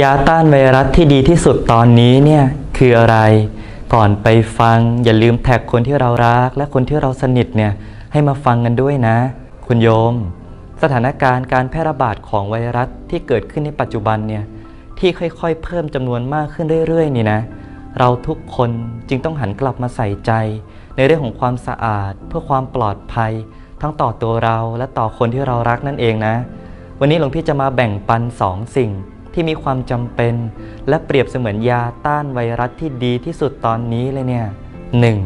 ยาต้านไวรัสที่ดีที่สุดตอนนี้เนี่ยคืออะไรก่อนไปฟัง อย่าลืมแท็กคนที่เรารัก และคนที่เราสนิทเนี่ยให้มาฟังกันด้วยนะ คุณโยม สถานการณ์การแพร่ระบาดของไวรัสที่เกิดขึ้นในปัจจุบันเนี่ยที่ค่อยๆ เพิ่มจำนวนมากขึ้นเรื่อยๆนี่นะเราทุกคนจึงต้องหันกลับมาใส่ใจ ในเรื่องของความสะอาด เพื่อความปลอดภัย ทั้งต่อตัวเราและต่อคนที่เรารักนั่นเองนะ วันนี้หลวงพี่จะมาแบ่งปันสองสิ่ง ที่มีความจำเป็น และเปรียบเสมือนยาต้านไวรัสที่ดีที่สุดตอนนี้เลยเนี่ยหนึ่ง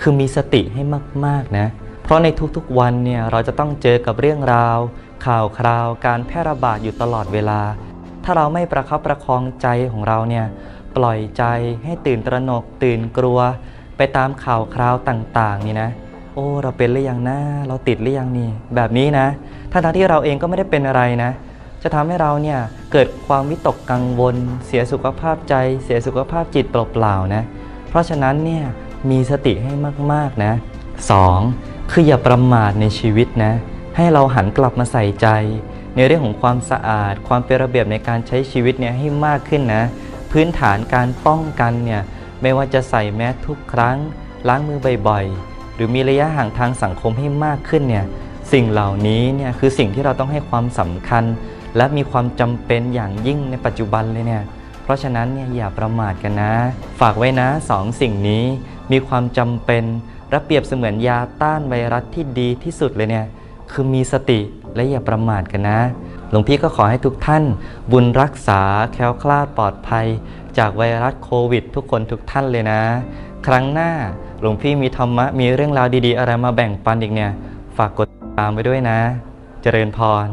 คือมีสติให้มากๆนะ เพราะในทุกๆวันเนี่ยเราจะต้องเจอกับเรื่องราว ข่าวคราว การแพร่ระบาดอยู่ตลอดเวลา ถ้าเราไม่ประคับประคองใจของเราเนี่ยปล่อยใจให้ตื่นตระหนกตื่นกลัว ไปตามข่าวคราวต่างๆ นี่นะ โอ้เราเป็นหรือยังนะเราติดหรือยังนี่ แบบนี้นะทั้งๆที่เราเองก็ไม่ได้เป็นอะไรนะ จะทำให้เราเนี่ยเกิดความวิตกกังวล เสียสุขภาพใจ เสียสุขภาพจิตเปล่าๆนะ เพราะฉะนั้นเนี่ยมีสติให้มากๆนะ 2. คืออย่าประมาทในชีวิตนะ ให้เราหันกลับมาใส่ใจ ในเรื่องของความสะอาด ความเป็นระเบียบในการใช้ชีวิตเนี่ยให้มากขึ้นนะ พื้นฐานการป้องกันเนี่ยไม่ว่าจะใส่แมสทุกครั้ง ล้างมือบ่อยๆ หรือมีระยะห่างทางสังคมให้มากขึ้นเนี่ย สิ่งเหล่านี้เนี่ยคือสิ่งที่เราต้องให้ความสำคัญ และมีความจำเป็นอย่างยิ่งในปัจจุบันเลยเนี่ยเพราะฉะนั้นเนี่ยอย่าประมาทกันนะ ฝากไว้นะสองสิ่งนี้มีความจำเป็นและเปรียบเสมือนยาต้านไวรัสที่ดีที่สุดเลยเนี่ยคือมีสติและอย่าประมาทกันนะ หลวงพี่ก็ขอให้ทุกท่าน บุญรักษาแคล้วคลาดปลอดภัย จากไวรัสโควิด ทุกคนทุกท่านเลยนะ ครั้งหน้าหลวงพี่มีธรรมะมีเรื่องราวดีๆ อะไรมาแบ่งปันอีกเนี่ย ฝากกด ตามไว้ด้วยนะ เจริญพร